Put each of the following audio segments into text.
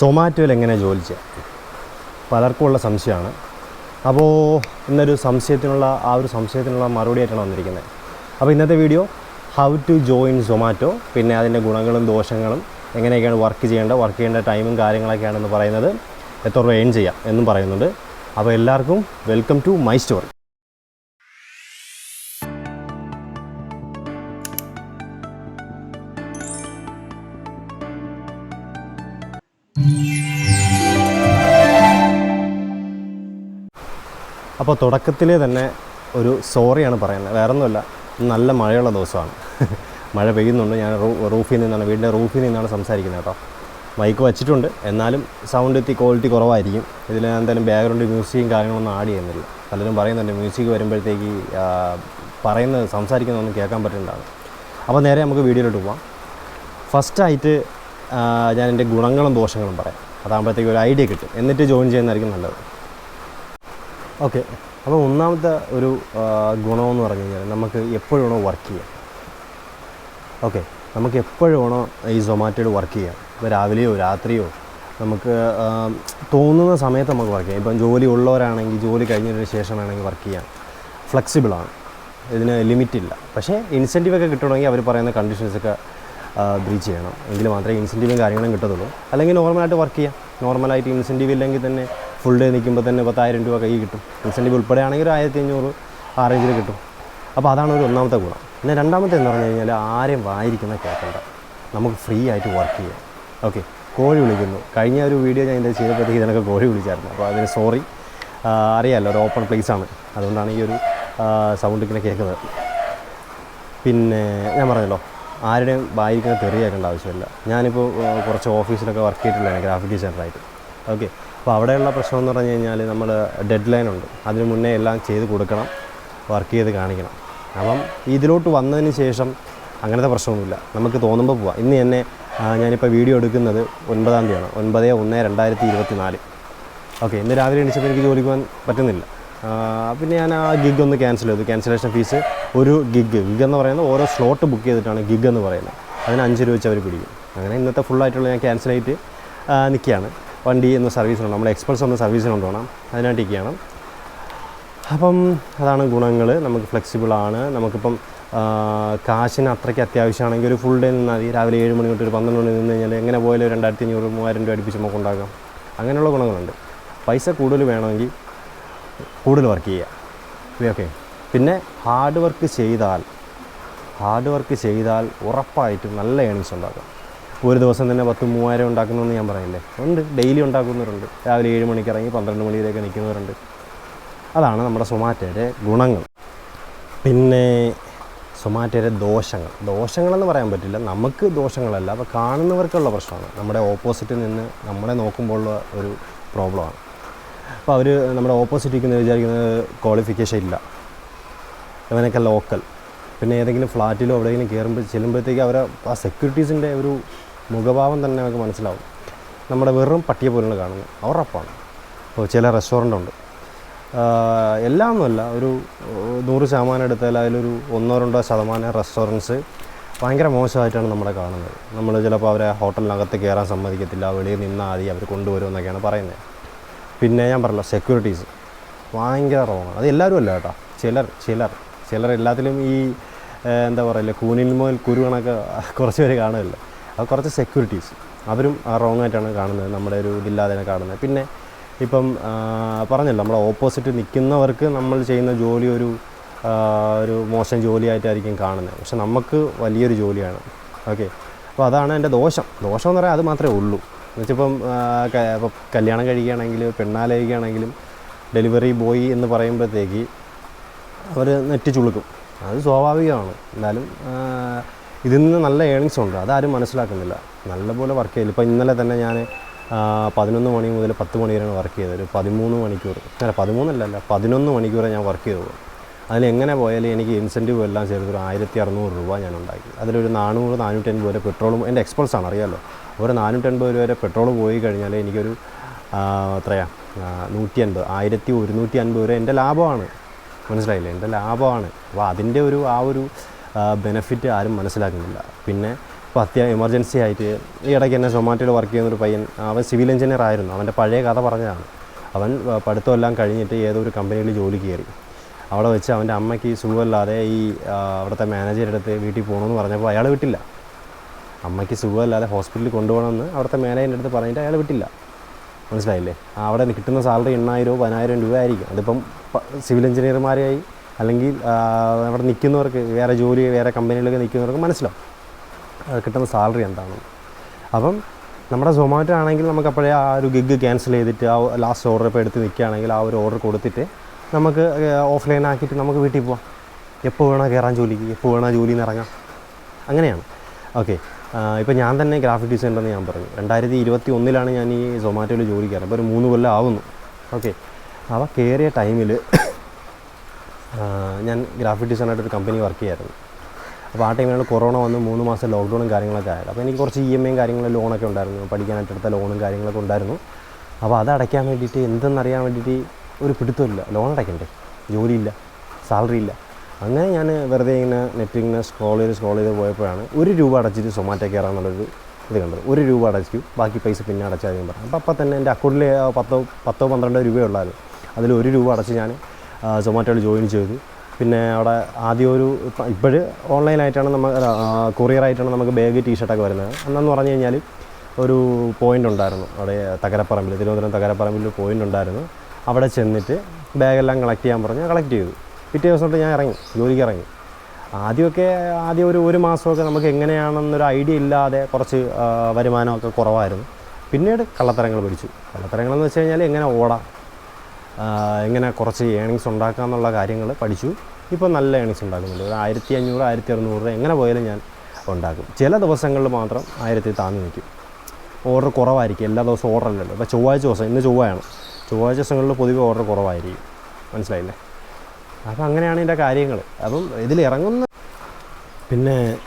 സൊമാറ്റോയിൽ എങ്ങനെ ജോലി ചെയ്യാം പലർക്കും ഉള്ള സംശയമാണ്. അപ്പോൾ ഇന്നൊരു സംശയത്തിനുള്ള ആ ഒരു സംശയത്തിനുള്ള മറുപടി ആയിട്ടാണ് വന്നിരിക്കുന്നത്. അപ്പോൾ ഇന്നത്തെ video how to join Zomato പിന്നെ അതിന്റെ ഗുണങ്ങളും ദോഷങ്ങളും എങ്ങനെയൊക്കെയാണ് വർക്ക് ചെയ്യേണ്ടത് വർക്ക് ചെയ്യേണ്ട ടൈമും കാര്യങ്ങളൊക്കെയാണെന്ന് പറയുന്നത് എത്ര രൂപ ഏൺ ചെയ്യാം എന്നും പറയുന്നുണ്ട്. അപ്പോൾ എല്ലാവർക്കും വെൽക്കം ടു മൈ സ്റ്റോറി അപ്പോൾ തുടക്കത്തിലേ തന്നെ ഒരു സോറിയാണ് പറയുന്നത്. വേറെ ഒന്നുമില്ല നല്ല മഴയുള്ള ദിവസമാണ്. മഴ പെയ്യുന്നുണ്ട്. ഞാൻ റൂഫിൽ നിന്നാണ് വീടിന്റെ റൂഫിൽ നിന്നാണ് സംസാരിക്കുന്നത് കേട്ടോ. മൈക്ക് വച്ചിട്ടുണ്ട്. എന്നാലും സൗണ്ട് എത്തി ക്വാളിറ്റി കുറവായിരിക്കും. ഇതിൽ എന്തായാലും ബാക്ക്ഗ്രൗണ്ട് മ്യൂസിക്കും കാര്യങ്ങളൊന്നും ആഡ് ചെയ്യുന്നില്ല. പലരും പറയുന്നുണ്ട് മ്യൂസിക് വരുമ്പോഴത്തേക്ക് പറയുന്നത് സംസാരിക്കുന്നതൊന്നും കേൾക്കാൻ പറ്റുന്നതാണ് അപ്പോൾ നേരെ നമുക്ക് വീഡിയോയിലോട്ട് പോവാം. ഫസ്റ്റായിട്ട് ഞാൻ എന്റെ ഗുണങ്ങളും ദോഷങ്ങളും പറയാം. അതാകുമ്പോഴത്തേക്ക് ഒരു ഐഡിയ കിട്ടും. എന്നിട്ട് ജോയിൻ ചെയ്യുന്നതായിരിക്കും നല്ലത്. ഓക്കെ. അപ്പോൾ ഒന്നാമത്തെ ഒരു ഗുണമെന്ന് പറഞ്ഞു കഴിഞ്ഞാൽ നമുക്ക് എപ്പോഴും വർക്ക് ചെയ്യാം ഓക്കെ. നമുക്ക് എപ്പോഴും ഈ സൊമാറ്റോയിൽ വർക്ക് ചെയ്യാം ഇപ്പോൾ രാവിലെയോ രാത്രിയോ നമുക്ക് തോന്നുന്ന സമയത്ത് നമുക്ക് വർക്ക് ചെയ്യാം. ഇപ്പം ജോലി ഉള്ളവരാണെങ്കിൽ ജോലി കഴിഞ്ഞതിന് ശേഷം വേണമെങ്കിൽ വർക്ക് ചെയ്യാം. ഫ്ലെക്സിബിളാണ് ഇതിന് ലിമിറ്റ് ഇല്ല. പക്ഷേ ഇൻസെന്റീവ് ഒക്കെ കിട്ടണമെങ്കിൽ അവർ പറയുന്ന കണ്ടീഷൻസൊക്കെ ബ്രീച്ച് ചെയ്യണം. എങ്കിൽ മാത്രമേ ഇൻസെന്റീവും കാര്യങ്ങളും കിട്ടത്തുള്ളൂ. അല്ലെങ്കിൽ നോർമലായിട്ട് വർക്ക് ചെയ്യാം. നോർമലായിട്ട് ഇൻസെന്റീവ് ഇല്ലെങ്കിൽ തന്നെ ഫുൾ ഡേ നിൽക്കുമ്പോൾ തന്നെ പത്തായിരം രൂപ കൈ കിട്ടും. ഇൻസെന്റീവ് ഉൾപ്പെടെയാണെങ്കിൽ ഒരു ആയിരത്തി അഞ്ഞൂറ് ആ റേഞ്ചിൽ കിട്ടും. അപ്പോൾ അതാണ് ഒരു ഒന്നാമത്തെ ഗുണം. പിന്നെ രണ്ടാമത്തെ എന്ന് പറഞ്ഞു കഴിഞ്ഞാൽ ആരെയും വായിരിക്കുന്ന കേൾക്കണ്ട നമുക്ക് ഫ്രീ ആയിട്ട് വർക്ക് ചെയ്യാം. ഓക്കെ കോഴി വിളിക്കുന്നു. കഴിഞ്ഞ ഒരു വീഡിയോ ഞാൻ എന്റെ ചെയ്തപ്പോഴത്തേക്ക് ഇതിനൊക്കെ കോഴി വിളിച്ചായിരുന്നു. അപ്പോൾ അതിന് സോറി അറിയാമല്ലോ ഒരു ഓപ്പൺ പ്ലേസ് ആണ്. അതുകൊണ്ടാണ് ഈ ഒരു സൗണ്ട് ഇങ്ങനെ കേൾക്കുന്നത്. പിന്നെ ഞാൻ പറഞ്ഞല്ലോ ആരുടെയും വായിരിക്കുന്ന തെറി കേൾക്കേണ്ട ആവശ്യമില്ല. ഞാനിപ്പോൾ കുറച്ച് ഓഫീസിലൊക്കെ വർക്ക് ചെയ്തിട്ടുള്ളതാണ് ഗ്രാഫിക് ഡിസൈനറായിട്ട് ഓക്കെ അപ്പോൾ അവിടെയുള്ള പ്രശ്നം എന്ന് പറഞ്ഞു കഴിഞ്ഞാൽ നമ്മൾ ഡെഡ് ലൈൻ ഉണ്ട്. അതിന് മുന്നേ എല്ലാം ചെയ്ത് കൊടുക്കണം വർക്ക് ചെയ്ത് കാണിക്കണം. അപ്പം ഇതിലോട്ട് വന്നതിന് ശേഷം അങ്ങനത്തെ പ്രശ്നമൊന്നുമില്ല. നമുക്ക് തോന്നുമ്പോൾ പോവാം. ഇന്ന് തന്നെ ഞാനിപ്പോൾ വീഡിയോ എടുക്കുന്നത് ഒൻപതാം തീയതിയാണ്. ഒൻപത് ഒന്ന് രണ്ടായിരത്തി ഇരുപത്തി നാല് ഓക്കെ ഇന്ന് രാവിലെ എണീച്ചപ്പോൾ എനിക്ക് ജോലിക്ക് പോകാൻ പറ്റുന്നില്ല. പിന്നെ ഞാൻ ആ ഗിഗ് ഒന്ന് ക്യാൻസൽ ചെയ്തു. ക്യാൻസലേഷൻ ഫീസ് ഒരു ഗിഗ് ഗിഗ് എന്ന് പറയുന്നത് ഓരോ സ്ലോട്ട് ബുക്ക് ചെയ്തിട്ടാണ് ഗിഗ് എന്ന് പറയുന്നത്. അതിന് അഞ്ച് രൂപ വെച്ച് അവർ പിടിക്കും. അങ്ങനെ ഇന്നത്തെ ഫുള്ളായിട്ടുള്ള ഞാൻ ക്യാൻസൽ ആയിട്ട് നിൽക്കുകയാണ് വണ്ടി എന്ന സർവീസിനുണ്ട് നമ്മുടെ എക്സ്പ്രസ് എന്ന സർവീസിന് കൊണ്ടുപോകണം അതിനായിട്ട് ഇരിക്കുകയാണ് അപ്പം അതാണ് ഗുണങ്ങൾ നമുക്ക് ഫ്ലെക്സിബിളാണ് നമുക്കിപ്പം കാശിന് അത്രയ്ക്ക് അത്യാവശ്യമാണെങ്കിൽ ഒരു ഫുൾ ഡേ നിന്നാൽ മതി രാവിലെ ഏഴ് മണി തൊട്ട് ഒരു പന്ത്രണ്ട് മണി നിന്ന് കഴിഞ്ഞാൽ എങ്ങനെ പോയാലും രണ്ടായിരത്തി അഞ്ഞൂറ് മൂവായിരം രൂപ അടുപ്പിച്ച് നമുക്ക് ഉണ്ടാക്കാം. അങ്ങനെയുള്ള ഗുണങ്ങളുണ്ട്. പൈസ കൂടുതൽ വേണമെങ്കിൽ കൂടുതൽ വർക്ക് ചെയ്യുക. ഓക്കെ പിന്നെ ഹാർഡ് വർക്ക് ചെയ്താൽ ഹാർഡ് വർക്ക് ചെയ്താൽ ഉറപ്പായിട്ടും നല്ല ഏണിങ്സ് ഉണ്ടാക്കാം. ഒരു ദിവസം തന്നെ പത്ത് മൂവായിരം ഉണ്ടാക്കുന്നതെന്ന് ഞാൻ പറയില്ലേ? ഉണ്ട്. ഡെയിലി ഉണ്ടാക്കുന്നവരുണ്ട്. രാവിലെ ഏഴ് മണിക്ക് ഇറങ്ങി പന്ത്രണ്ട് മണിയിലേക്ക് നിൽക്കുന്നവരുണ്ട്. അതാണ് നമ്മുടെ സൊമാറ്റോയുടെ ഗുണങ്ങൾ. പിന്നെ സൊമാറ്റോയുടെ ദോഷങ്ങൾ. ദോഷങ്ങളെന്ന് പറയാൻ പറ്റില്ല. നമുക്ക് ദോഷങ്ങളല്ല. അപ്പോൾ കാണുന്നവർക്കുള്ള പ്രശ്നമാണ്. നമ്മുടെ ഓപ്പോസിറ്റിൽ നിന്ന് നമ്മളെ നോക്കുമ്പോഴുള്ള ഒരു പ്രോബ്ലമാണ്. അപ്പോൾ അവർ നമ്മുടെ ഓപ്പോസിറ്റ് ഇരിക്കുന്നത് വിചാരിക്കുന്നത് ക്വാളിഫിക്കേഷൻ ഇല്ല. ഇവനൊക്കെ ലോക്കൽ. പിന്നെ ഏതെങ്കിലും ഫ്ലാറ്റിലോ എവിടെയെങ്കിലും കയറുമ്പോൾ ചെല്ലുമ്പോഴത്തേക്ക് അവരെ ആ സെക്യൂരിറ്റീസിന്റെ ഒരു മുഖഭാവം തന്നെ നമുക്ക് മനസ്സിലാവും. നമ്മുടെ വെറും പട്ടിയെ പോലെയാണ് കാണുന്നത് ഉറപ്പാണ്. അപ്പോൾ ചില റെസ്റ്റോറന്റ് ഉണ്ട്. എല്ലാം ഒന്നുമല്ല ഒരു നൂറ് ശതമാനം എടുത്താൽ അതിലൊരു ഒന്നോ രണ്ടോ ശതമാനം റെസ്റ്റോറന്റ്സ് ഭയങ്കര മോശമായിട്ടാണ് നമ്മളെ കാണുന്നത്. നമ്മൾ ചിലപ്പോൾ അവരെ ഹോട്ടലിനകത്ത് കയറാൻ സമ്മതിക്കത്തില്ല. വെളിയിൽ നിന്നാൽ മതി അവർ കൊണ്ടുവരുമെന്നൊക്കെയാണ് പറയുന്നത്. പിന്നെ ഞാൻ പറഞ്ഞല്ലോ സെക്യൂരിറ്റീസ് ഭയങ്കര റോങ്ങാണ് അത് എല്ലാവരും അല്ല കേട്ടോ. ചിലർ ചിലർ ചിലർ എല്ലാത്തിലും ഈ എന്താ പറയില്ല കൂനിൽ മുതൽ കുരു കണക്ക് കുറച്ച് പേര് കാണുമല്ലോ. അത് കുറച്ച് സെക്യൂരിറ്റീസ് അവരും റോങ് ആയിട്ടാണ് കാണുന്നത്. നമ്മുടെ ഒരു ഇതില്ലാതെ കാണുന്നത്. പിന്നെ ഇപ്പം പറഞ്ഞല്ലോ നമ്മുടെ ഓപ്പോസിറ്റ് നിൽക്കുന്നവർക്ക് നമ്മൾ ചെയ്യുന്ന ജോലി ഒരു ഒരു മോശം ജോലിയായിട്ടായിരിക്കും കാണുന്നത്. പക്ഷെ നമുക്ക് വലിയൊരു ജോലിയാണ്. ഓക്കെ. അപ്പോൾ അതാണ് എന്റെ ദോഷം. ദോഷം എന്ന് പറയാൻ അത് മാത്രമേ ഉള്ളൂ. എന്നുവെച്ചിപ്പം ഇപ്പം കല്യാണം കഴിക്കുകയാണെങ്കിൽ പെണ്ണാലയിക്കുകയാണെങ്കിലും ഡെലിവറി ബോയ് എന്ന് പറയുമ്പോഴത്തേക്ക് അവർ നെറ്റി ചുളുക്കും അത് സ്വാഭാവികമാണ്. ആ, ഇതിൽ നിന്ന് നല്ല ഏണിങ്സ് ഉണ്ട്. അതാരും മനസ്സിലാക്കുന്നില്ല. നല്ലപോലെ വർക്ക് ചെയ്യില്ല ഇപ്പോൾ ഇന്നലെ തന്നെ ഞാൻ പതിനൊന്ന് മണി മുതൽ പത്ത് മണി വരെയാണ് വർക്ക് ചെയ്തത്. ഒരു പതിമൂന്ന് മണിക്കൂർ. അല്ല പതിമൂന്നല്ല അല്ല പതിനൊന്ന് മണിക്കൂറെ ഞാൻ വർക്ക് ചെയ്തത് അതിൽ എങ്ങനെ പോയാലും എനിക്ക് ഇൻസെന്റീവ് എല്ലാം ചേർത്ത് ഒരു ആയിരത്തി അറുന്നൂറ് രൂപ ഞാൻ ഉണ്ടാക്കി. അതിലൊരു നാനൂറ് നാനൂറ്റൻപത് വരെ പെട്രോളും എന്റെ എക്സ്പെൻസാണ് അറിയാമല്ലോ ഒരു നാനൂറ്റൻപത് രൂപ വരെ പെട്രോൾ പോയി കഴിഞ്ഞാൽ എനിക്കൊരു എത്രയാ? നൂറ്റി അൻപത് ആയിരത്തി ഒരുന്നൂറ്റി അൻപത് വരെ എന്റെ ലാഭമാണ്. മനസ്സിലായില്ലേ? എന്റെ ലാഭമാണ്. അപ്പോൾ അതിന്റെ ഒരു ആ ഒരു ബെനിഫിറ്റ് ആരും മനസ്സിലാക്കുന്നില്ല. പിന്നെ ഇപ്പോൾ അത്യാ എമർജൻസി ആയിട്ട് ഈ ഇടയ്ക്ക് തന്നെ സൊമാറ്റോയിൽ വർക്ക് ചെയ്യുന്നൊരു പയ്യൻ അവൻ സിവിൽ എഞ്ചിനീയർ ആയിരുന്നു. അവന്റെ പഴയ കഥ പറഞ്ഞതാണ്. അവൻ പഠിത്തമെല്ലാം കഴിഞ്ഞിട്ട് ഏതോ ഒരു കമ്പനിയിൽ ജോലി കയറി. അവിടെ വെച്ച് അവന്റെ അമ്മയ്ക്ക് സുഖമില്ലാതെ ഈ അവിടുത്തെ മാനേജറുടെ അടുത്ത് വീട്ടിൽ പോകണമെന്ന് പറഞ്ഞപ്പോൾ അയാൾ വിട്ടില്ല. അമ്മയ്ക്ക് സുഖമില്ലാതെ ഹോസ്പിറ്റലിൽ കൊണ്ടുപോകണമെന്ന് അവിടുത്തെ മാനേജറിന്റെ അടുത്ത് പറഞ്ഞിട്ട് അയാൾ വിട്ടില്ല. മനസ്സിലായില്ലേ? അവിടെ കിട്ടുന്ന സാലറി എണ്ണായിരമോ പതിനായിരം രൂപ ആയിരിക്കും. അതിപ്പം സിവിൽ എഞ്ചിനീയർമാരായി അല്ലെങ്കിൽ അവിടെ നിൽക്കുന്നവർക്ക് വേറെ ജോലി വേറെ കമ്പനികളിലൊക്കെ നിൽക്കുന്നവർക്ക് മനസ്സിലാവും. കിട്ടുന്ന സാലറി എന്താണ്? അപ്പം നമ്മുടെ സൊമാറ്റോ ആണെങ്കിൽ നമുക്ക് അപ്പോഴേ ആ ഒരു ഗിഗ് ക്യാൻസൽ ചെയ്തിട്ട് ആ ലാസ്റ്റ് ഓർഡർ ഇപ്പോൾ എടുത്ത് നിൽക്കുകയാണെങ്കിൽ ആ ഒരു ഓർഡർ കൊടുത്തിട്ട് നമുക്ക് ഓഫ്ലൈൻ ആക്കിയിട്ട് നമുക്ക് വീട്ടിൽ പോവാം. എപ്പോൾ വേണോ കയറാൻ ജോലിക്ക് എപ്പോൾ വേണോ ജോലിയിൽ നിന്ന് ഇറങ്ങാം. അങ്ങനെയാണ്. ഓക്കെ. ഇപ്പോൾ ഞാൻ തന്നെ ഗ്രാഫിക് ഡിസൈനർ എന്ന് ഞാൻ പറഞ്ഞു. രണ്ടായിരത്തി ഇരുപത്തി ഒന്നിലാണ് ഞാൻ ഈ സൊമാറ്റോയിൽ ജോലി കയറുന്നത് ഒരു മൂന്ന് കൊല്ലം ആവുന്നു. ഓക്കെ. അവ കയറിയ ടൈമിൽ ഞാൻ ഗ്രാഫിക് ഡിസൈനായിട്ട് ഒരു കമ്പനി വർക്ക് ചെയ്യായിരുന്നു. അപ്പോൾ ആ ടൈമിലാണ് കൊറോണ വന്ന് മൂന്ന് മാസം ലോക്ക്ഡൗണും കാര്യങ്ങളൊക്കെ ആയത്. അപ്പോൾ എനിക്ക് കുറച്ച് ഇ എം ഐയും കാര്യങ്ങളും ലോണൊക്കെ ഉണ്ടായിരുന്നു. പഠിക്കാനായിട്ട് എടുത്ത ലോണും കാര്യങ്ങളൊക്കെ ഉണ്ടായിരുന്നു. അപ്പോൾ അത് അടയ്ക്കാൻ വേണ്ടിയിട്ട് എന്തെന്നറിയാൻ വേണ്ടിയിട്ട് ഒരു പിടുത്തമില്ല ലോൺ അടയ്ക്കണ്ടേ? ജോലിയില്ല. സാലറി ഇല്ല. അങ്ങനെ ഞാൻ വെറുതെ ഇങ്ങനെ നെറ്റ് ഇങ്ങനെ സ്ക്രോൾ ചെയ്ത് സ്ക്രോൾ ചെയ്ത് പോയപ്പോഴാണ് ഒരു രൂപ അടച്ചിട്ട് സൊമാറ്റോ കയറാമെന്നുള്ളൊരു ഇത് കണ്ടത്. ഒരു രൂപ അടച്ചു. ബാക്കി പൈസ പിന്നെ അടച്ചാൽ ഞാൻ പറഞ്ഞു. അപ്പോൾ അപ്പം തന്നെ എന്റെ അക്കൗണ്ടിൽ പത്തോ പത്തോ പന്ത്രണ്ടോ രൂപയുള്ളായിരുന്നു അതിൽ ഒരു രൂപ അടച്ച് ഞാൻ സൊമാറ്റോയിൽ ജോയിൻ ചെയ്തു. പിന്നെ അവിടെ ആദ്യം ഒരു ഇപ്പോഴ് ഓൺലൈനായിട്ടാണ് നമ്മൾ കൊറിയറായിട്ടാണ് നമുക്ക് ബാഗ് ടീഷർട്ടൊക്കെ വരുന്നത്. അന്നെന്ന് പറഞ്ഞു കഴിഞ്ഞാൽ ഒരു പോയിന്റ് ഉണ്ടായിരുന്നു. അവിടെ തകരപ്പറമ്പിൽ തിരുവനന്തപുരം തകരപ്പറമ്പിൽ പോയിന്റ് ഉണ്ടായിരുന്നു. അവിടെ ചെന്നിട്ട് ബാഗെല്ലാം കളക്ട് ചെയ്യാൻ പറഞ്ഞ് കളക്ട് ചെയ്തു. പിറ്റേ ദിവസം തൊട്ട് ഞാൻ ഇറങ്ങി ജോലിക്ക് ഇറങ്ങി. ആദ്യമൊക്കെ ആദ്യം ഒരു ഒരു മാസമൊക്കെ നമുക്ക് എങ്ങനെയാണെന്നൊരു ഐഡിയ ഇല്ലാതെ കുറച്ച് വരുമാനമൊക്കെ കുറവായിരുന്നു. പിന്നീട് കള്ളത്തരങ്ങൾ പഠിച്ചു കള്ളത്തരങ്ങളെന്ന് വെച്ച് കഴിഞ്ഞാൽ എങ്ങനെ ഓടാം? എങ്ങനെ കുറച്ച് ഏണിങ്സ് ഉണ്ടാക്കുക എന്നുള്ള കാര്യങ്ങൾ പഠിച്ചു. ഇപ്പോൾ നല്ല ഏണിങ്സ് ഉണ്ടാക്കുന്നുണ്ട്. ഒരു ആയിരത്തി അഞ്ഞൂറ് ആയിരത്തി അറുന്നൂറ് രൂപ എങ്ങനെ പോയാലും ഞാൻ ഉണ്ടാക്കും. ചില ദിവസങ്ങളിൽ മാത്രം ആയിരത്തി താന്നു നിൽക്കും. ഓർഡർ കുറവായിരിക്കും. എല്ലാ ദിവസവും ഓർഡർ അല്ലല്ലോ. ഇപ്പോൾ ചൊവ്വാഴ്ച ദിവസം ഇന്ന് ചൊവ്വയാണ്. ചൊവ്വാഴ്ച ദിവസങ്ങളിൽ പൊതുവെ ഓർഡർ കുറവായിരിക്കും. മനസ്സിലായില്ലേ? അപ്പം അങ്ങനെയാണ് ഇതിന്റെ കാര്യങ്ങൾ അപ്പം ഇതിൽ ഇറങ്ങുന്ന പിന്നെ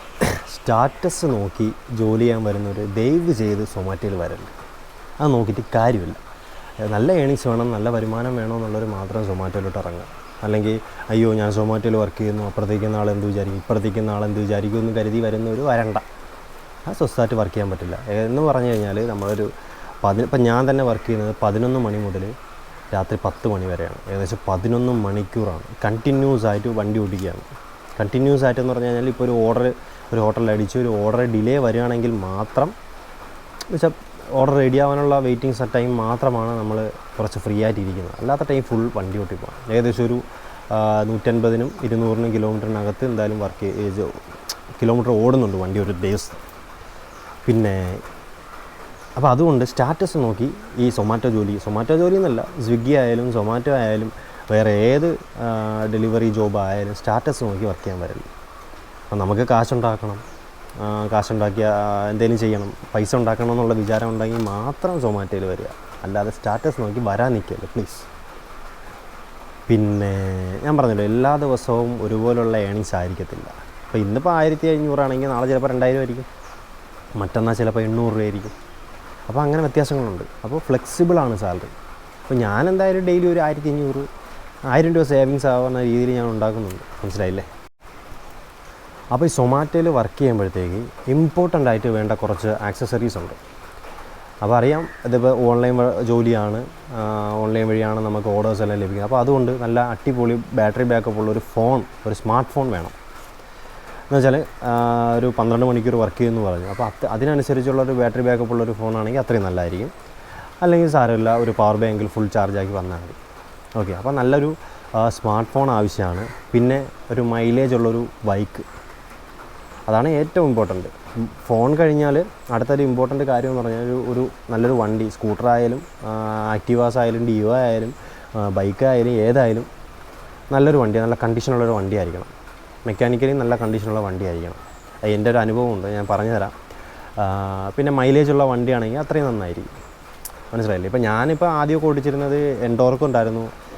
സ്റ്റാറ്റസ് നോക്കി ജോലി ചെയ്യാൻ വരുന്നവർ ദയവ് ചെയ്ത് സൊമാറ്റോയിൽ വരരുത് അത് നോക്കിയിട്ട് കാര്യമില്ല. നല്ല ഏണിങ്സ് വേണം നല്ല വരുമാനം വേണം എന്നുള്ളവർ മാത്രം സൊമാറ്റോയിലോട്ട് ഇറങ്ങുക. അല്ലെങ്കിൽ അയ്യോ ഞാൻ സൊമാറ്റോയിൽ വർക്ക് ചെയ്യുന്നു അപ്പുറത്തേക്ക് ആളെന്ത് വിചാരിക്കും? ഇപ്പുറത്തേക്ക് ആളെന്ത് വിചാരിക്കും? എന്ന് കരുതി വരുന്നവർ വരണ്ട. ആ സ്വസ്ഥമായിട്ട് വർക്ക് ചെയ്യാൻ പറ്റില്ല. എന്ന് പറഞ്ഞു കഴിഞ്ഞാൽ നമ്മളൊരു പതി ഇപ്പം ഞാൻ തന്നെ വർക്ക് ചെയ്യുന്നത് പതിനൊന്ന് മണി മുതൽ രാത്രി പത്ത് മണി വരെയാണ്. ഏകദേശം പതിനൊന്ന് മണിക്കൂറാണ്. കണ്ടിന്യൂസ് ആയിട്ട് വണ്ടി ഓടിക്കുകയാണ്. കണ്ടിന്യൂസ് ആയിട്ടെന്ന് പറഞ്ഞു കഴിഞ്ഞാൽ ഇപ്പോൾ ഒരു ഓർഡർ ഒരു ഹോട്ടലിൽ അടിച്ച് ഒരു ഓർഡർ ഡിലേ വരികയാണെങ്കിൽ മാത്രം വെച്ചാൽ ഓർഡർ റെഡി ആവാനുള്ള വെയിറ്റിംഗ് ടൈം മാത്രമാണ് നമ്മൾ കുറച്ച് ഫ്രീ ആയിട്ടിരിക്കുന്നത്. അല്ലാത്ത ടൈം ഫുൾ വണ്ടി ഓട്ടി പോകാം ഏകദേശം ഒരു നൂറ്റൻപതിനും ഇരുന്നൂറിനും കിലോമീറ്ററിനകത്ത് എന്തായാലും വർക്ക് കിലോമീറ്റർ ഓടുന്നുണ്ട് വണ്ടി ഒരു ദിവസം. പിന്നെ അപ്പോൾ അതുകൊണ്ട് സ്റ്റാറ്റസ് നോക്കി ഈ സൊമാറ്റോ ജോലി. സൊമാറ്റോ ജോലി എന്നല്ല സ്വിഗ്ഗി ആയാലും സൊമാറ്റോ ആയാലും വേറെ ഏത് ഡെലിവറി ജോബ് ആയാലും സ്റ്റാറ്റസ് നോക്കി വർക്ക് ചെയ്യാൻ വരില്ല അപ്പം നമുക്ക് കാശുണ്ടാക്കണം. കാശുണ്ടാക്കിയ എന്തെങ്കിലും ചെയ്യണം. പൈസ ഉണ്ടാക്കണം എന്നുള്ള വിചാരം ഉണ്ടെങ്കിൽ മാത്രം സൊമാറ്റോയിൽ വരിക. അല്ലാതെ സ്റ്റാറ്റസ് നോക്കി വരാൻ നിൽക്കരുത് പ്ലീസ് പിന്നെ ഞാൻ പറഞ്ഞല്ലോ എല്ലാ ദിവസവും ഒരുപോലുള്ള ഏണിങ്സ് ആയിരിക്കത്തില്ല. അപ്പോൾ ഇന്നിപ്പോൾ ആയിരത്തി അഞ്ഞൂറാണെങ്കിൽ നാളെ ചിലപ്പോൾ രണ്ടായിരം ആയിരിക്കും. മറ്റന്നാൾ ചിലപ്പോൾ എണ്ണൂറ് രൂപയായിരിക്കും അപ്പോൾ അങ്ങനെ വ്യത്യാസങ്ങളുണ്ട്. അപ്പോൾ ഫ്ലെക്സിബിളാണ് സാലറി അപ്പോൾ ഞാൻ എന്തായാലും ഡെയിലി ഒരു ആയിരത്തി അഞ്ഞൂറ് ആയിരം രൂപ സേവിങ്സ് ആവുന്ന രീതിയിൽ ഞാൻ ഉണ്ടാക്കുന്നുണ്ട്. മനസ്സിലായില്ലേ? അപ്പോൾ ഈ സൊമാറ്റോയിൽ വർക്ക് ചെയ്യുമ്പോഴത്തേക്ക് ഇമ്പോർട്ടന്റ് ആയിട്ട് വേണ്ട കുറച്ച് ആക്സസറീസ് ഉണ്ട്. അപ്പോൾ അറിയാം ഇതിപ്പോൾ ഓൺലൈൻ ജോലിയാണ് ഓൺലൈൻ വഴിയാണ് നമുക്ക് ഓർഡേഴ്സ് എല്ലാം ലഭിക്കുന്നത്. അപ്പോൾ അതുകൊണ്ട് നല്ല അടിപൊളി ബാറ്ററി ബാക്കപ്പ് ഉള്ള ഒരു ഫോൺ ഒരു സ്മാർട്ട് ഫോൺ വേണം. എന്ന് വെച്ചാൽ ഒരു പന്ത്രണ്ട് മണിക്കൂർ വർക്ക് ചെയ്യുമെന്ന് പറഞ്ഞു. അപ്പോൾ അത് അതിനനുസരിച്ചുള്ള ഒരു ബാറ്ററി ബാക്കപ്പ് ഉള്ള ഒരു ഫോണാണെങ്കിൽ അത്രയും നല്ലതായിരിക്കും. അല്ലെങ്കിൽ സാരമില്ല ഒരു പവർ ബാങ്കിൽ ഫുൾ ചാർജ് ആക്കി വന്നാൽ മതി. ഓക്കെ അപ്പോൾ നല്ലൊരു സ്മാർട്ട് ഫോൺ ആവശ്യമാണ്. പിന്നെ ഒരു മൈലേജ് ഉള്ളൊരു ബൈക്ക് അതാണ് ഏറ്റവും ഇമ്പോർട്ടന്റ് ഫോൺ കഴിഞ്ഞാൽ അടുത്തൊരു ഇമ്പോർട്ടന്റ് കാര്യം എന്ന് പറഞ്ഞാൽ ഒരു ഒരു നല്ലൊരു വണ്ടി സ്കൂട്ടർ ആയാലും ആക്റ്റീവാസ് ആയാലും ഡിയോ ആയാലും ബൈക്ക് ആയാലും ഏതായാലും നല്ലൊരു വണ്ടി നല്ല കണ്ടീഷനുള്ളൊരു വണ്ടി ആയിരിക്കണം. മെക്കാനിക്കലി നല്ല കണ്ടീഷനുള്ള വണ്ടി ആയിരിക്കണം. എന്റെ ഒരു അനുഭവമുണ്ട് ഞാൻ പറഞ്ഞു തരാം പിന്നെ മൈലേജ് ഉള്ള വണ്ടിയാണെങ്കിൽ അത്രയും നന്നായിരിക്കും. മനസ്സിലായില്ലേ? ഇപ്പോൾ ഞാനിപ്പോൾ ആദ്യമൊക്കെ ഓടിച്ചിരുന്നത് എൻഡോർക്ക് ഉണ്ടായിരുന്നു. ആ, ഏ,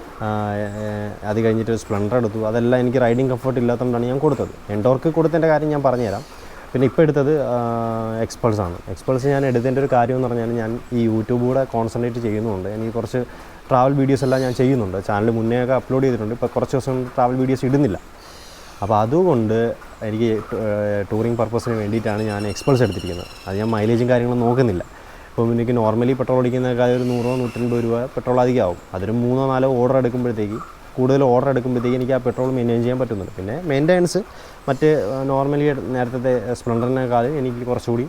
അത് കഴിഞ്ഞിട്ട് സ്പ്ലെൻഡർ എടുത്തു. അതെല്ലാം എനിക്ക് റൈഡിങ് കംഫർട്ട് ഇല്ലാത്തതുകൊണ്ടാണ് ഞാൻ കൊടുത്തത്. എൻഡോർക്ക് കൊടുത്തതിന്റെ കാര്യം ഞാൻ പറഞ്ഞുതരാം. പിന്നെ ഇപ്പോൾ എടുത്തത് എക്സ്പൾസ് ആണ്. എക്സ്പൾസ് ഞാൻ എടുത്തതിന്റെ ഒരു കാര്യം എന്ന് പറഞ്ഞാൽ ഞാൻ ഈ യൂട്യൂബിലൂടെ കോൺസെൻട്രേറ്റ് ചെയ്യുന്നുണ്ട്. എനിക്ക് കുറച്ച് ട്രാവൽ വീഡിയോസ് എല്ലാം ഞാൻ ചെയ്യുന്നുണ്ട്. ചാനൽ മുന്നേയൊക്കെ അപ്ലോഡ് ചെയ്തിട്ടുണ്ട്. ഇപ്പോൾ കുറച്ച് ദിവസം ട്രാവൽ വീഡിയോസ് ഇടുന്നില്ല. അപ്പോൾ അതുകൊണ്ട് എനിക്ക് ടൂറിങ് പർപ്പസിന് വേണ്ടിയിട്ടാണ് ഞാൻ എക്സ്പൾസ് എടുത്തിരിക്കുന്നത്. അത് ഞാൻ മൈലേജും കാര്യങ്ങളും നോക്കുന്നില്ല. ഇപ്പം എനിക്ക് നോർമലി പെട്രോൾ അടിക്കുന്നതിനേക്കാൾ ഒരു നൂറോ നൂറ്റൻപത് രൂപ പെട്രോൾ അധികമാവും. അതൊരു മൂന്നോ നാലോ ഓർഡർ എടുക്കുമ്പോഴത്തേക്ക് കൂടുതൽ ഓർഡർ എടുക്കുമ്പോഴത്തേക്ക് എനിക്ക് ആ പെട്രോൾ മെയിന്റെയിൻ ചെയ്യാൻ പറ്റുന്നുണ്ട്. പിന്നെ മെയിന്റെനൻസ് മറ്റ് നോർമലി നേരത്തെ സ്പ്ലെൻഡറിനേക്കാൾ എനിക്ക് കുറച്ചുകൂടി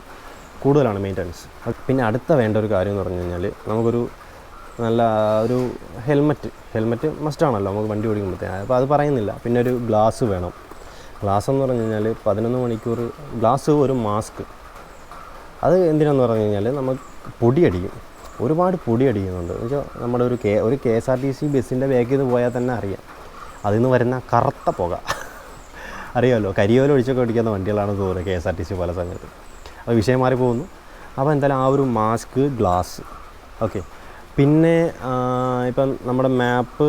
കൂടുതലാണ് മെയിന്റെനൻസ് പിന്നെ അടുത്ത വേണ്ട ഒരു കാര്യം എന്ന് പറഞ്ഞു കഴിഞ്ഞാൽ നമുക്കൊരു നല്ല ഒരു ഹെൽമറ്റ് ഹെൽമറ്റ് മസ്റ്റാണല്ലോ നമുക്ക് വണ്ടി ഓടിക്കുമ്പോഴത്തേക്ക്. അപ്പോൾ അത് പറയുന്നില്ല. പിന്നെ ഒരു ഗ്ലാസ് വേണം. ഗ്ലാസ് എന്ന് പറഞ്ഞു കഴിഞ്ഞാൽ പതിനൊന്ന് മണിക്കൂർ ഗ്ലാസ് ഒരു മാസ്ക് അത് എന്തിനാന്ന് പറഞ്ഞു കഴിഞ്ഞാൽ നമുക്ക് പൊടിയടിക്കും. ഒരുപാട് പൊടിയടിക്കുന്നുണ്ട്. എന്ന് വെച്ചാൽ നമ്മുടെ ഒരു കെ ഒരു K S R T C ബസ്സിന്റെ ബാക്കിൽ നിന്ന് പോയാൽ തന്നെ അറിയാം. അതിൽ നിന്ന് വരുന്ന കറുത്ത പുക. അറിയാമല്ലോ കരിയോല ഒഴിച്ചൊക്കെ ഓടിക്കുന്ന വണ്ടികളാണ് തോന്നുന്നത് K S R T C പല സമയത്ത്. അപ്പോൾ വിഷയം മാറി പോകുന്നു. അപ്പോൾ എന്തായാലും ആ ഒരു മാസ്ക് ഗ്ലാസ്. ഓക്കെ. പിന്നെ ഇപ്പം നമ്മുടെ മാപ്പ്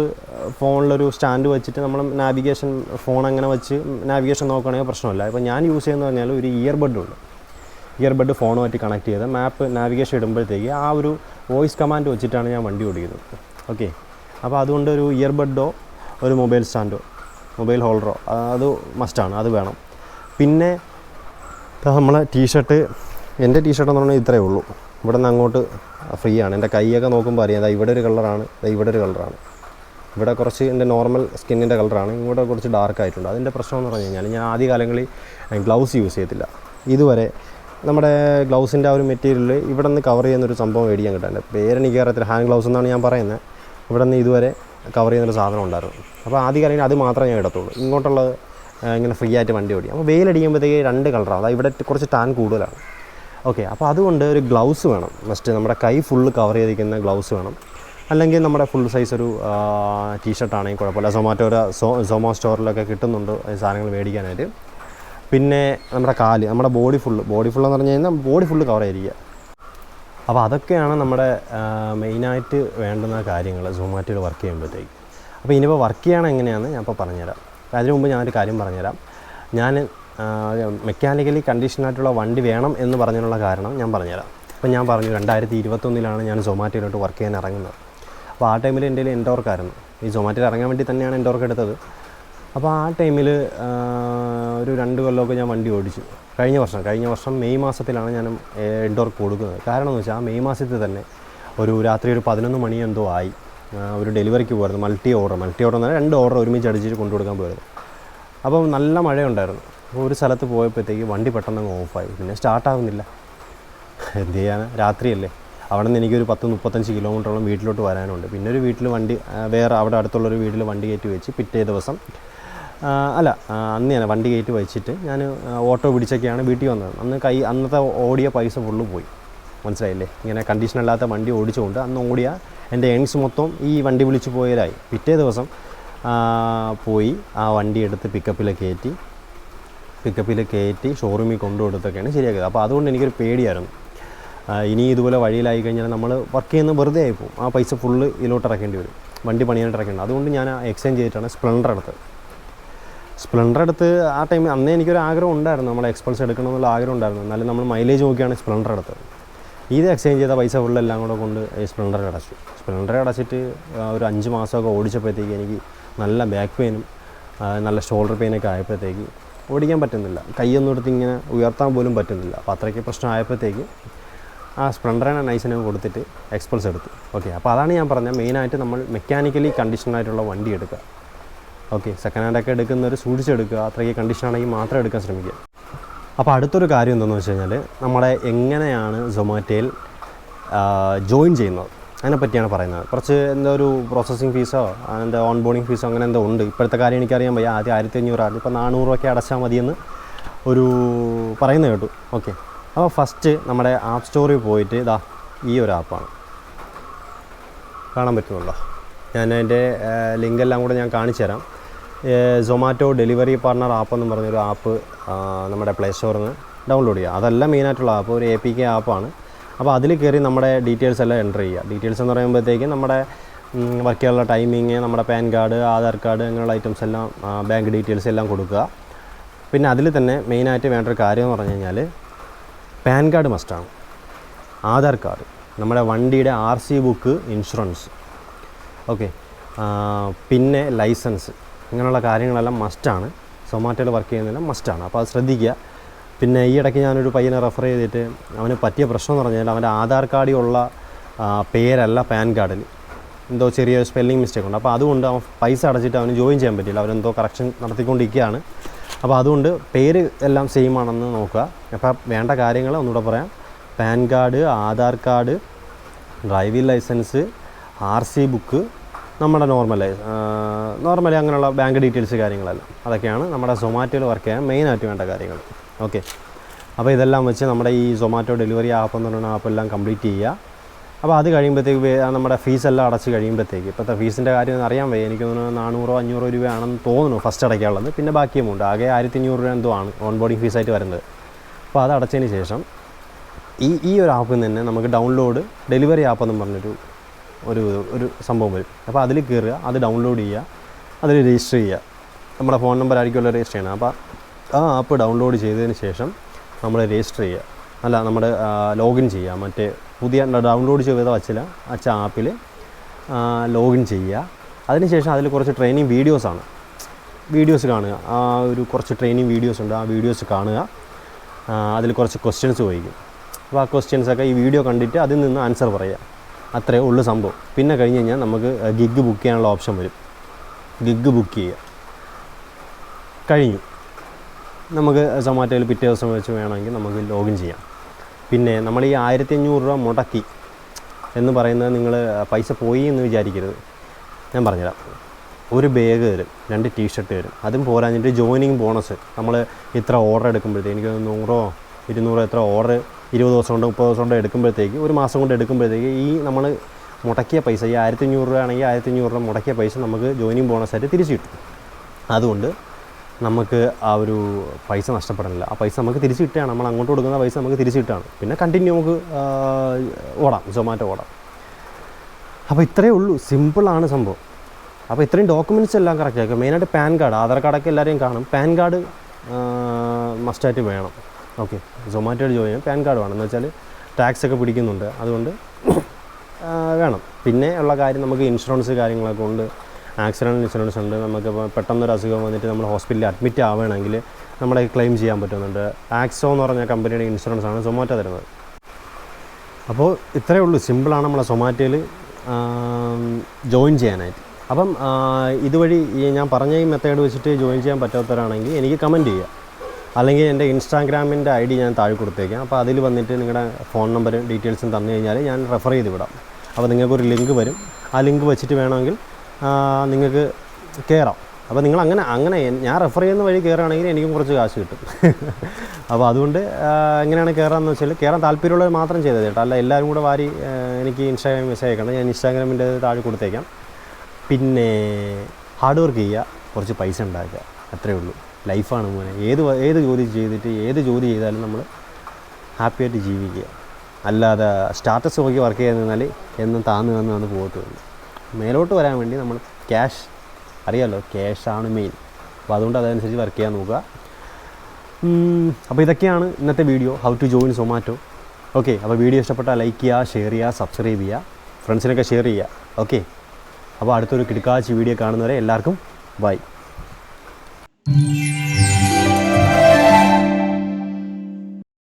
ഫോണിലൊരു സ്റ്റാൻഡ് വെച്ചിട്ട് നമ്മൾ നാവിഗേഷൻ ഫോൺ അങ്ങനെ വെച്ച് നാവിഗേഷൻ നോക്കുകയാണെങ്കിൽ പ്രശ്നമില്ല. ഇപ്പം ഞാൻ യൂസ് ചെയ്യുന്നത് പറഞ്ഞാൽ ഒരു ഇയർബഡ് ഉണ്ട്. ഇയർബഡ് ഫോണുമായിട്ട് കണക്ട് ചെയ്ത് മാപ്പ് നാവിഗേഷൻ ഇടുമ്പോഴത്തേക്ക് ആ ഒരു വോയിസ് കമാൻഡ് വെച്ചിട്ടാണ് ഞാൻ വണ്ടി ഓടിക്കുന്നത്. ഓക്കെ അപ്പോൾ അതുകൊണ്ട് ഒരു ഇയർബഡോ ഒരു മൊബൈൽ സ്റ്റാൻഡോ മൊബൈൽ ഹോൾഡറോ അത് മസ്റ്റാണ് അത് വേണം. പിന്നെ നമ്മൾ ടീഷർട്ട് എന്റെ ടീഷർട്ട് എന്ന് പറഞ്ഞാൽ ഇത്രയേ ഉള്ളൂ. ഇവിടെ നിന്ന് അങ്ങോട്ട് ഫ്രീ ആണ്. എന്റെ കൈയൊക്കെ നോക്കുമ്പോൾ അറിയാം അതാ ഇവിടെ ഒരു കളറാണ് അതാ ഇവിടെ ഒരു കളറാണ് ഇവിടെ കുറച്ച് എന്റെ നോർമൽ സ്കിന്നിന്റെ കളറാണ് ഇവിടെ കുറച്ച് ഡാർക്ക് ആയിട്ടുണ്ട്. അതിന്റെ പ്രശ്നം എന്ന് പറഞ്ഞു കഴിഞ്ഞാൽ ഞാൻ ആദ്യ കാലങ്ങളിൽ ഗ്ലൗസ് യൂസ് ചെയ്തില്ല ഇതുവരെ നമ്മുടെ ഗ്ലൗസിന്റെ ആ ഒരു മെറ്റീരിയൽ ഇവിടെ നിന്ന് കവർ ചെയ്യുന്നൊരു സംഭവം മേടിക്കാൻ കിട്ടാൻ പേരെനിക്ക് അറിയത്തില്ല ഹാൻഡ് ഗ്ലൗസ് എന്നാണ് ഞാൻ പറയുന്നത്. ഇവിടെ നിന്ന് ഇതുവരെ കവർ ചെയ്യുന്നൊരു സാധനം ഉണ്ടായിരുന്നു. അപ്പോൾ ആദ്യ കാലങ്ങളിൽ അത് മാത്രമേ ഞാൻ ഇടത്തുള്ളൂ. ഇങ്ങോട്ടുള്ളത് ഇങ്ങനെ ഫ്രീ ആയിട്ട് വണ്ടി ഓടിക്കും. അപ്പോൾ വെയിലടിക്കുമ്പോഴത്തേക്ക് രണ്ട് കളറാണ് അതായത് ഇവിടെ കുറച്ച് ടാൻ കൂടുതലാണ്. ഓക്കെ അപ്പോൾ അതുകൊണ്ട് ഒരു ഗ്ലൗസ് വേണം. മസ്റ്റ് നമ്മുടെ കൈ ഫുള്ള് കവർ ചെയ്തിരിക്കുന്ന ഗ്ലൗസ് വേണം. അല്ലെങ്കിൽ നമ്മുടെ ഫുൾ സൈസ് ഒരു ടീഷർട്ടാണെങ്കിൽ കുഴപ്പമില്ല. സൊമാറ്റോ സോ സൊമോ സ്റ്റോറിലൊക്കെ കിട്ടുന്നുണ്ട് സാധനങ്ങൾ മേടിക്കാനായിട്ട്. പിന്നെ നമ്മുടെ കാൽ നമ്മുടെ ബോഡി ഫുള്ള് ബോഡി ഫുള്ള് എന്ന് പറഞ്ഞു കഴിഞ്ഞാൽ ബോഡി ഫുള്ള് കവർ ആയിരിക്കുക. അപ്പോൾ അതൊക്കെയാണ് നമ്മുടെ മെയിനായിട്ട് വേണ്ടുന്ന കാര്യങ്ങൾ സൊമാറ്റോയിൽ വർക്ക് ചെയ്യുമ്പോഴത്തേക്ക്. അപ്പോൾ ഇനിയിപ്പോൾ വർക്ക് ചെയ്യണം എങ്ങനെയാണെന്ന് ഞാൻ ഇപ്പോൾ പറഞ്ഞുതരാം. അതിനു മുമ്പ് ഞാനൊരു കാര്യം പറഞ്ഞുതരാം. ഞാൻ മെക്കാനിക്കലി കണ്ടീഷനായിട്ടുള്ള വണ്ടി വേണം എന്ന് പറഞ്ഞതിനുള്ള കാരണം ഞാൻ പറഞ്ഞുതരാം. അപ്പോൾ ഞാൻ പറഞ്ഞു രണ്ടായിരത്തി ഇരുപത്തൊന്നിലാണ് ഞാൻ സൊമാറ്റോയിലോട്ട് വർക്ക് ചെയ്യാൻ ഇറങ്ങുന്നത്. അപ്പോൾ ആ ടൈമിൽ എന്റെ എൻഡോർക്കായിരുന്നു ഈ സൊമാറ്റോയിൽ ഇറങ്ങാൻ വേണ്ടി തന്നെയാണ് എൻഡോർക്ക് എടുത്തത്. അപ്പോൾ ആ ടൈമിൽ ഒരു രണ്ട് കൊല്ലമൊക്കെ ഞാൻ വണ്ടി ഓടിച്ചു. കഴിഞ്ഞ വർഷം കഴിഞ്ഞ വർഷം മെയ് മാസത്തിലാണ് ഞാൻ എൻഡോർക്ക് കൊടുക്കുന്നത്. കാരണം എന്ന് വെച്ചാൽ മെയ് മാസത്തിൽ തന്നെ ഒരു രാത്രി ഒരു പതിനൊന്ന് മണി എന്തോ ആയി. ഒരു ഡെലിവറിക്ക് പോയിരുന്നു മൾട്ടി ഓർഡർ. മൾട്ടി ഓർഡർ എന്ന് പറഞ്ഞാൽ രണ്ട് ഓർഡർ ഒരുമിച്ച് അടിച്ചിട്ട് കൊണ്ടു കൊടുക്കാൻ പോയിരുന്നു. അപ്പം നല്ല മഴയുണ്ടായിരുന്നു. അപ്പോൾ ഒരു സ്ഥലത്ത് പോയപ്പോഴത്തേക്ക് വണ്ടി പെട്ടെന്ന് ഓഫായി. പിന്നെ സ്റ്റാർട്ടാവുന്നില്ല എന്ത് ചെയ്യാൻ രാത്രിയല്ലേ. അവിടെ നിന്ന് എനിക്കൊരു പത്ത് മുപ്പത്തഞ്ച് കിലോമീറ്ററോളം വീട്ടിലോട്ട് വരാനുണ്ട്. പിന്നെ ഒരു വീട്ടിൽ വണ്ടി വേറെ അവിടെ അടുത്തുള്ളൊരു വീട്ടിൽ വണ്ടി കയറ്റി വെച്ച് പിറ്റേ ദിവസം അല്ല അന്ന് ഞാൻ വണ്ടി കയറ്റി വെച്ചിട്ട് ഞാൻ ഓട്ടോ പിടിച്ചൊക്കെയാണ് വീട്ടിൽ വന്നത്. അന്ന് കൈ അന്നത്തെ ഓടിയ പൈസ ഫുള്ള് പോയി. മനസ്സിലായില്ലേ? ഇങ്ങനെ കണ്ടീഷൻ അല്ലാത്ത വണ്ടി ഓടിച്ചുകൊണ്ട് അന്ന് ഓടിയ എന്റെ എൺസ് മൊത്തം ഈ വണ്ടി വിളിച്ചു പോയതായി പിറ്റേ ദിവസം പോയി ആ വണ്ടി എടുത്ത് പിക്കപ്പിൽ കയറ്റി. പിക്കപ്പിൽ കയറ്റി ഷോറൂമിൽ കൊണ്ടുകൊടുത്തൊക്കെയാണ് ശരിയാക്കിയത്. അപ്പോൾ അതുകൊണ്ട് എനിക്കൊരു പേടിയായിരുന്നു. ഇനി ഇതുപോലെ വഴിയിലായി കഴിഞ്ഞാൽ നമ്മൾ വർക്ക് ചെയ്യുന്ന വെറുതെ ആയിപ്പോവും ആ പൈസ ഫുള്ള് ഇതിലോട്ട് ഇറക്കേണ്ടി വരും. വണ്ടി പണിയായിട്ട് ഇറക്കേണ്ടത് അതുകൊണ്ട് ഞാൻ എക്സ്ചേഞ്ച് ചെയ്തിട്ടാണ് സ്പ്ലെൻഡർ എടുത്തത്. സ്പ്ലെൻഡർ എടുത്ത് ആ ടൈമിൽ അന്നേ എനിക്കൊരു ആഗ്രഹം ഉണ്ടായിരുന്നു. നമ്മൾ എക്സ്പൾസ് എടുക്കണം എന്നുള്ള ആഗ്രഹം ഉണ്ടായിരുന്നു. എന്നാലും നമ്മൾ മൈലേജ് നോക്കിയാണ് സ്പ്ലെൻഡർ എടുത്തത്. ഇത് എക്സ്ചേഞ്ച് ചെയ്ത പൈസ ഫുള്ള് എല്ലാം കൂടെ കൊണ്ട് സ്പ്ലെൻഡർ അടച്ചു. സ്പ്ലെൻഡർ അടച്ചിട്ട് ഒരു അഞ്ച് മാസമൊക്കെ ഓടിച്ചപ്പോഴത്തേക്ക് എനിക്ക് നല്ല ബാക്ക് പെയിനും നല്ല ഷോൾഡർ പെയിനൊക്കെ ആയപ്പോഴത്തേക്ക് ഓടിക്കാൻ പറ്റുന്നില്ല. കൈയൊന്നും എടുത്ത് ഇങ്ങനെ ഉയർത്താൻ പോലും പറ്റുന്നില്ല. അപ്പോൾ അത്രയ്ക്ക് പ്രശ്നം ആയപ്പോഴത്തേക്ക് ആ സ്പ്ലെൻഡറിനെ നൈസിനെ കൊടുത്തിട്ട് എക്സ്പൾസ് എടുത്തു. ഓക്കെ അപ്പോൾ അതാണ് ഞാൻ പറഞ്ഞത്. മെയിനായിട്ട് നമ്മൾ മെക്കാനിക്കലി കണ്ടീഷനായിട്ടുള്ള വണ്ടി എടുക്കുക. ഓക്കെ സെക്കൻഡ് ഹാൻഡൊക്കെ എടുക്കുന്നവർ സൂക്ഷിച്ചെടുക്കുക അത്രയ്ക്ക് കണ്ടീഷൻ ആണെങ്കിൽ മാത്രം എടുക്കാൻ ശ്രമിക്കുക. അപ്പോൾ അടുത്തൊരു കാര്യം എന്താണെന്ന് വെച്ച് കഴിഞ്ഞാൽ നമ്മുടെ എങ്ങനെയാണ് സൊമാറ്റോയിൽ ജോയിൻ ചെയ്യുന്നത്? അതിനെപ്പറ്റിയാണ് പറയുന്നത്. കുറച്ച് എന്തോ ഒരു പ്രോസസ്സിങ് ഫീസോ എന്താ ഓൺ ബോർഡിങ് ഫീസോ അങ്ങനെ എന്തോ ഉണ്ട്. ഇപ്പോഴത്തെ കാര്യം എനിക്കറിയാൻ വയ്യ. ആദ്യം ആയിരത്തി അഞ്ഞൂറാണ് ഇപ്പോൾ നാനൂറൊക്കെ അടച്ചാൽ മതിയെന്ന് ഒരു പറയുന്നത് കേട്ടു. ഓക്കെ. അപ്പോൾ ഫസ്റ്റ് നമ്മുടെ ആപ്പ് സ്റ്റോറിൽ പോയിട്ട് ഇതാ ഈ ഒരു ആപ്പാണ് കാണാൻ പറ്റുന്നുണ്ടോ? ഞാൻ അതിന്റെ ലിങ്കെല്ലാം കൂടെ ഞാൻ കാണിച്ചു തരാം സൊമാറ്റോ ഡെലിവറി പാർട്ണർ ആപ്പ് എന്ന് പറഞ്ഞൊരു ആപ്പ് നമ്മുടെ പ്ലേ സ്റ്റോറിൽ നിന്ന് ഡൗൺലോഡ് ചെയ്യുക അതല്ല മെയിനായിട്ടുള്ള ആപ്പ് ഒരു എ പി കെ ആപ്പാണ് അപ്പോൾ അതിൽ കയറി നമ്മുടെ ഡീറ്റെയിൽസ് എല്ലാം എന്റർ ചെയ്യുക. ഡീറ്റെയിൽസ് എന്ന് പറയുമ്പോഴത്തേക്കും നമ്മുടെ വർക്ക് ചെയ്യാനുള്ള ടൈമിങ് നമ്മുടെ പാൻ കാർഡ് ആധാർ കാർഡ് അങ്ങനെയുള്ള ഐറ്റംസ് എല്ലാം ബാങ്ക് ഡീറ്റെയിൽസ് എല്ലാം കൊടുക്കുക. പിന്നെ അതിൽ തന്നെ മെയിനായിട്ട് വേണ്ട ഒരു കാര്യം എന്ന് പറഞ്ഞു കഴിഞ്ഞാൽ പാൻ കാർഡ് മസ്റ്റാണ് ആധാർ കാർഡ് നമ്മുടെ വണ്ടിയുടെ R C book insurance okay പിന്നെ ലൈസൻസ് ഇങ്ങനെയുള്ള കാര്യങ്ങളെല്ലാം മസ്റ്റാണ് സൊമാറ്റോയിൽ വർക്ക് ചെയ്യുന്നതെല്ലാം മസ്റ്റാണ് അപ്പോൾ അത് ശ്രദ്ധിക്കുക. പിന്നെ ഈ ഇടയ്ക്ക് ഞാനൊരു പയ്യനെ റെഫർ ചെയ്തിട്ട് അവന് പറ്റിയ പ്രശ്നം എന്ന് പറഞ്ഞാൽ അവന്റെ ആധാർ കാർഡിലുള്ള പേരല്ല പാൻ കാർഡിൽ എന്തോ ചെറിയ സ്പെല്ലിംഗ് മിസ്റ്റേക്ക് ഉണ്ട്. അപ്പോൾ അതുകൊണ്ട് അവൻ പൈസ അടച്ചിട്ട് അവന് ജോയിൻ ചെയ്യാൻ പറ്റില്ല അവനെന്തോ കറക്ഷൻ നടത്തിക്കൊണ്ടിരിക്കുകയാണ്. അപ്പോൾ അതുകൊണ്ട് പേര് എല്ലാം സെയിം ആണെന്ന് നോക്കുക. അപ്പോൾ വേണ്ട കാര്യങ്ങൾ ഒന്നുകൂടെ പറയാം. PAN card Aadhaar card driving licence R C book നമ്മുടെ നോർമലായി നോർമലി അങ്ങനെയുള്ള ബാങ്ക് ഡീറ്റെയിൽസ് കാര്യങ്ങളെല്ലാം. അതൊക്കെയാണ് നമ്മുടെ സൊമാറ്റോയിൽ വർക്ക് ചെയ്യാൻ മെയിനായിട്ട് വേണ്ട കാര്യങ്ങൾ. ഓക്കെ അപ്പോൾ ഇതെല്ലാം വെച്ച് നമ്മുടെ ഈ സൊമാറ്റോ ഡെലിവറി ആപ്പ് എന്ന് പറയുന്ന ആപ്പെല്ലാം കംപ്ലീറ്റ് ചെയ്യുക. അപ്പോൾ അത് കഴിയുമ്പോഴത്തേക്ക് നമ്മുടെ നമ്മുടെ ഫീസെല്ലാം അടച്ച് കഴിയുമ്പോഴത്തേക്ക് ഇപ്പോഴത്തെ ഫീസിന്റെ കാര്യം അറിയാൻ വയ്യ. എനിക്ക് തോന്നുന്നു നാനൂറോ അഞ്ഞൂറോ രൂപയാണെന്ന് തോന്നുന്നു ഫസ്റ്റ് അടയ്ക്കാനുള്ളത്. പിന്നെ ബാക്കിയും ഉണ്ട് ആകെ ആയിരത്തി അഞ്ഞൂറ് രൂപ എന്തോ ആണ് ഓൺ ബോർഡിംഗ് ഫീസായിട്ട് വരുന്നത്. അപ്പോൾ അത് അടച്ചതിന് ശേഷം ഈ ഈ ഒരു ആപ്പിൽ നിന്ന് തന്നെ നമുക്ക് ഡൗൺലോഡ് ഡെലിവറി ആപ്പ് എന്നും പറഞ്ഞൊരു ഒരു ഒരു സംഭവം വരും. അപ്പോൾ അതിൽ കയറുക അത് ഡൗൺലോഡ് ചെയ്യുക അതിൽ രജിസ്റ്റർ ചെയ്യുക. നമ്മുടെ ഫോൺ നമ്പർ ആയിരിക്കുമല്ലോ രജിസ്റ്റർ ചെയ്യണം അപ്പോൾ ആ ആപ്പ് ഡൗൺലോഡ് ചെയ്തതിന് ശേഷം നമ്മൾ രജിസ്റ്റർ ചെയ്യുക. അല്ല നമ്മുടെ ലോഗിൻ ചെയ്യുക. മറ്റേ പുതിയ ഡൗൺലോഡ് ചെയ്ത വച്ചില്ല. അച്ഛ ആപ്പിൽ ലോഗിൻ ചെയ്യുക. അതിനുശേഷം അതിൽ കുറച്ച് ട്രെയിനിങ് വീഡിയോസാണ് വീഡിയോസ് കാണുക. ആ ഒരു കുറച്ച് ട്രെയിനിങ് വീഡിയോസ് ഉണ്ട്. ആ വീഡിയോസ് കാണുക. അതിൽ കുറച്ച് ക്വസ്റ്റ്യൻസ് ചോദിക്കും. അപ്പോൾ ആ ക്വസ്റ്റ്യൻസൊക്കെ ഈ വീഡിയോ കണ്ടിട്ട് അതിൽ നിന്ന് ആൻസർ പറയുക. അത്രേ ഉള്ളൂ സംഭവം. പിന്നെ കഴിഞ്ഞ് കഴിഞ്ഞാൽ നമുക്ക് ഗിഗ് ബുക്ക് ചെയ്യാനുള്ള ഓപ്ഷൻ വരും. ഗിഗ് ബുക്ക് ചെയ്യുക. കഴിഞ്ഞു. നമുക്ക് സൊമാറ്റോയിൽ പിറ്റേ ദിവസം വെച്ച് വേണമെങ്കിൽ നമുക്ക് ലോഗിൻ ചെയ്യാം. പിന്നെ നമ്മൾ ഈ ആയിരത്തി അഞ്ഞൂറ് രൂപ മുടക്കി എന്ന് പറയുന്നത് നിങ്ങൾ പൈസ പോയി എന്ന് വിചാരിക്കരുത്. ഞാൻ പറഞ്ഞുതരാം. ഒരു ബാഗ് തരും രണ്ട് ടീഷർട്ട് തരും. അതും പോരാഞ്ഞിട്ട് ജോയിനിങ് ബോണസ് നമ്മൾ ഇത്ര ഓർഡർ എടുക്കുമ്പോഴത്തേക്ക് എനിക്ക് നൂറോ ഇരുന്നൂറോ എത്ര ഓർഡർ ഇരുപത് ദിവസം കൊണ്ട് മുപ്പത് ദിവസം കൊണ്ട് എടുക്കുമ്പോഴത്തേക്ക് ഒരു മാസം കൊണ്ട് എടുക്കുമ്പോഴത്തേക്ക് ഈ നമ്മൾ മുടക്കിയ പൈസ ഈ ആയിരത്തി അഞ്ഞൂറ് രൂപ ആണെങ്കിൽ ആയിരത്തി അഞ്ഞൂറ് രൂപ മുടക്കിയ പൈസ നമുക്ക് ജോയിനിങ് ബോണസായിട്ട് തിരിച്ചു കിട്ടും. അതുകൊണ്ട് നമുക്ക് ആ ഒരു പൈസ നഷ്ടപ്പെടാനില്ല. ആ പൈസ നമുക്ക് തിരിച്ചു കിട്ടുകയാണ്. നമ്മൾ അങ്ങോട്ട് കൊടുക്കുന്ന പൈസ നമുക്ക് തിരിച്ചു കിട്ടുകയാണ്. പിന്നെ കണ്ടിന്യൂ നമുക്ക് ഓടാം. സൊമാറ്റോ ഓടാം. അപ്പോൾ ഇത്രയേ ഉള്ളൂ. സിമ്പിളാണ് സംഭവം. അപ്പോൾ ഇത്രയും ഡോക്യുമെന്റ്സ് എല്ലാം കറക്റ്റ് ആക്കുക മെയിനായിട്ട് പാൻ കാർഡ് ആധാർ കാർഡൊക്കെ എല്ലാവരെയും കാണും. പാൻ കാർഡ് മസ്റ്റായിട്ട് വേണം. ഓക്കെ. സൊമാറ്റോയിൽ ജോയിൻ പാൻ കാർഡ് വേണം. എന്ന് വെച്ചാൽ ടാക്സ് ഒക്കെ പിടിക്കുന്നുണ്ട്. അതുകൊണ്ട് വേണം. പിന്നെ ഉള്ള കാര്യം നമുക്ക് ഇൻഷുറൻസ് കാര്യങ്ങളൊക്കെ ഉണ്ട്. ആക്സിഡന്റ് ഇൻഷുറൻസ് ഉണ്ട്. നമുക്ക് ഇപ്പോൾ പെട്ടെന്നൊരു അസുഖം വന്നിട്ട് നമ്മൾ ഹോസ്പിറ്റലിൽ അഡ്മിറ്റ് ആവുകയാണെങ്കിൽ നമ്മളെ ക്ലെയിം ചെയ്യാൻ പറ്റുന്നുണ്ട്. ആക്സോ എന്ന് പറഞ്ഞ കമ്പനിയുടെ ഇൻഷുറൻസ് ആണ് സൊമാറ്റോ തരുന്നത്. അപ്പോൾ ഇത്രയേ ഉള്ളൂ. സിമ്പിളാണ് നമ്മളെ സൊമാറ്റോയിൽ ജോയിൻ ചെയ്യാനായിട്ട്. അപ്പം ഇതുവഴി ഞാൻ പറഞ്ഞ ഈ മെത്തേഡ് വെച്ചിട്ട് ജോയിൻ ചെയ്യാൻ പറ്റാത്തവരാണെങ്കിൽ എനിക്ക് കമന്റ് ചെയ്യുക. അല്ലെങ്കിൽ എന്റെ ഇൻസ്റ്റാഗ്രാമിന്റെ ഐ ഡി ഞാൻ താഴെ കൊടുത്തേക്കാം. അപ്പോൾ അതിൽ വന്നിട്ട് നിങ്ങളുടെ ഫോൺ നമ്പറും ഡീറ്റെയിൽസും തന്നു കഴിഞ്ഞാൽ ഞാൻ റെഫർ ചെയ്ത് വിടാം. അപ്പോൾ നിങ്ങൾക്കൊരു ലിങ്ക് വരും. ആ ലിങ്ക് വെച്ചിട്ട് വേണമെങ്കിൽ നിങ്ങൾക്ക് കയറാം. അപ്പോൾ നിങ്ങൾ അങ്ങനെ അങ്ങനെ ഞാൻ റെഫർ ചെയ്യുന്ന വഴി കയറുകയാണെങ്കിൽ എനിക്കും കുറച്ച് കാശ് കിട്ടും. അപ്പോൾ അതുകൊണ്ട് എങ്ങനെയാണ് കയറാമെന്ന് വെച്ചാൽ കയറാൻ താല്പര്യമുള്ളവർ മാത്രം ചെയ്തത് കേട്ടോ. അല്ല എല്ലാവരും കൂടെ വാരി എനിക്ക് ഇൻസ്റ്റാഗ്രാമിൽ മെസ്സേജ് അയക്കണം ഞാൻ ഇൻസ്റ്റാഗ്രാമിന്റെ താഴെ കൊടുത്തേക്കാം. പിന്നെ ഹാർഡ് വർക്ക് ചെയ്യുക കുറച്ച് പൈസ ഉണ്ടാക്കുക. അത്രയേ ഉള്ളൂ. ലൈഫാണ് മോനെ. ഏത് ഏത് ജോലി ചെയ്തിട്ട് ഏത് ജോലി ചെയ്താലും നമ്മൾ ഹാപ്പിയായിട്ട് ജീവിക്കുക. അല്ലാതെ സ്റ്റാറ്റസ് നോക്കി വർക്ക് ചെയ്യാൻ നിന്നാൽ എന്നും താന്ന് താന്ന് വന്ന്. പോകത്തുള്ളൂ മേലോട്ട് വരാൻ വേണ്ടി നമ്മൾ ക്യാഷ് അറിയാമല്ലോ ക്യാഷാണ് മെയിൻ അപ്പോൾ അതുകൊണ്ട് അതനുസരിച്ച് വർക്ക് ചെയ്യാൻ നോക്കുക. അപ്പോൾ ഇതൊക്കെയാണ് ഇന്നത്തെ video how to join Zomato okay അപ്പോൾ വീഡിയോ ഇഷ്ടപ്പെട്ടാൽ ലൈക്ക് ചെയ്യുക ഷെയർ ചെയ്യുക സബ്സ്ക്രൈബ് ചെയ്യുക ഫ്രണ്ട്സിനൊക്കെ ഷെയർ ചെയ്യുക. ഓക്കെ അപ്പോൾ അടുത്തൊരു കിടക്കാച്ച് വീഡിയോ കാണുന്നവരെ എല്ലാവർക്കും ബൈ